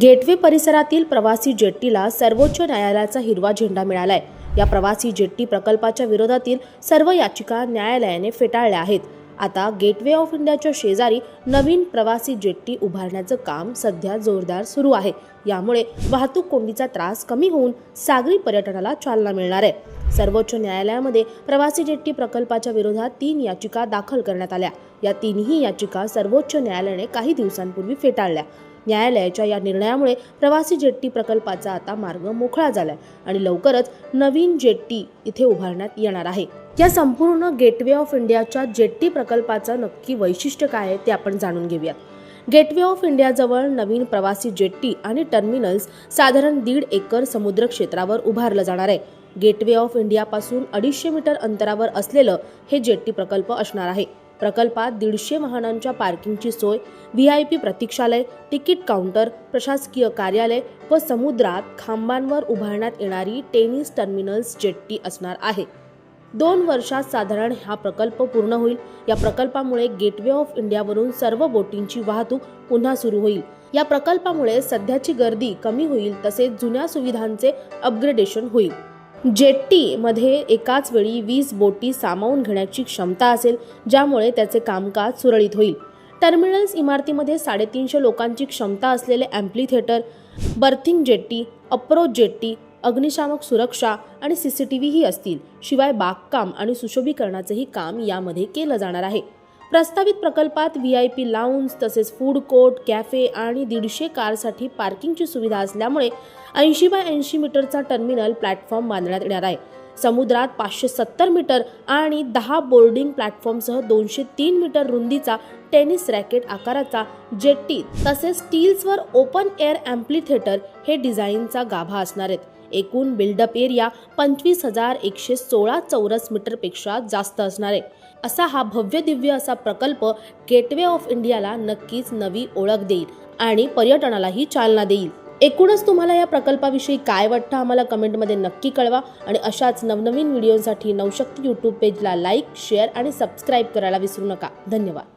Gateway परिसरातील प्रवासी जेट्टीला सर्वोच्च न्यायालयाचा हिरवा झेंडा मिळालाय. या प्रवासी जेट्टी प्रकल्पाच्या विरोधातील सर्व याचिका न्यायालयाने फेटाळल्या आहेत. आता गेटवे ऑफ इंडियाच्या शेजारी नवीन प्रवासी जेट्टी उभारण्याचं काम सध्या जोरदार सुरू आहे. यामुळे वाहतूक कोंडीचा त्रास कमी होऊन सागरी पर्यटनाला चालना मिळणार आहे. सर्वोच्च न्यायालयामध्ये प्रवासी जेट्टी प्रकल्पाच्या विरोधात तीन याचिका दाखल करण्यात आल्या. या तिन्ही याचिका सर्वोच्च न्यायालयाने काही दिवसांपूर्वी फेटाळल्या. न्यायालयाच्या या निर्णयामुळे प्रवासी जेट्टी प्रकल्पाचा आता मार्ग मोकळा झालाय आणि लवकरच नवीन जेट्टी इथे उभारण्यात येणार आहे. या संपूर्ण गेटवे ऑफ इंडियाच्या जेट्टी प्रकल्पाचं नक्की वैशिष्ट्य काय आहे ते आपण जाणून घेऊयात. गेटवे ऑफ इंडियाजवळ नवीन प्रवासी जेट्टी आणि टर्मिनल्स साधारण दीड एकर समुद्र क्षेत्रावर उभारलं जाणार आहे. गेटवे ऑफ इंडियापासून अडीचशे मीटर अंतरावर असलेलं हे जेट्टी प्रकल्प असणार आहे. प्रकल्पात दीडशे वाहनांच्या पार्किंगची सोय व्ही आय पी प्रतीक्षालय तिकीट काउंटर प्रशासकीय कार्यालय व समुद्रात खांबांवर उभारण्यात येणारी टेनिस टर्मिनल्स जेट्टी असणार आहे. दोन वर्षात साधारण हा प्रकल्प पूर्ण होईल. या प्रकल्पामुळे गेटवे ऑफ इंडियावरून सर्व बोटींची वाहतूक पुन्हा सुरू होईल. या प्रकल्पामुळे सध्याची गर्दी कमी होईल तसेच जुन्या सुविधांचे अपग्रेडेशन होईल. जेट्टीमध्ये एकाच वेळी वीस बोटी सामावून घेण्याची क्षमता असेल ज्यामुळे त्याचे कामकाज सुरळीत होईल. टर्मिनल्स इमारतीमध्ये साडेतीनशे लोकांची क्षमता असलेले amphitheatre berthing jetty approach jetty अग्निशामक सुरक्षा आणि सी सी टी व्हीही असतील. शिवाय बागकाम आणि सुशोभीकरणाचंही काम यामध्ये केलं जाणार आहे. प्रस्तावित प्रकल्पात व्ही आय पी लाऊंज तसेच फूड कोर्ट कॅफे आणि दीडशे कारसाठी पार्किंगची सुविधा असल्यामुळे ऐंशी बाय ऐंशी मीटरचा टर्मिनल प्लॅटफॉर्म बांधण्यात येणार आहे. समुद्रात पाचशे सत्तर मीटर आणि दहा बोर्डिंग प्लॅटफॉर्मसह दोनशे तीन मीटर रुंदीचा टेनिस रॅकेट आकाराचा जेट्टी तसेच स्टील्सवर ओपन एअर अँप्लिथेटर हे डिझाईनचा गाभा असणार आहेत. एकूण बिल्डअप एरिया पंचवीस हजार एकशे सोळा चौरस मीटरपेक्षा जास्त असणार आहे. असा हा भव्य दिव्य असा प्रकल्प गेटवे ऑफ इंडियाला नक्कीच नवी ओळख देईल आणि पर्यटनालाही चालना देईल. एकूणच तुम्हाला या प्रकल्पाविषयी काय वाटतं आम्हाला कमेंटमध्ये नक्की कळवा आणि अशाच नवनवीन व्हिडिओसाठी नवशक्ती यूट्यूब पेजला लाईक शेअर आणि सबस्क्राईब करायला विसरू नका. धन्यवाद.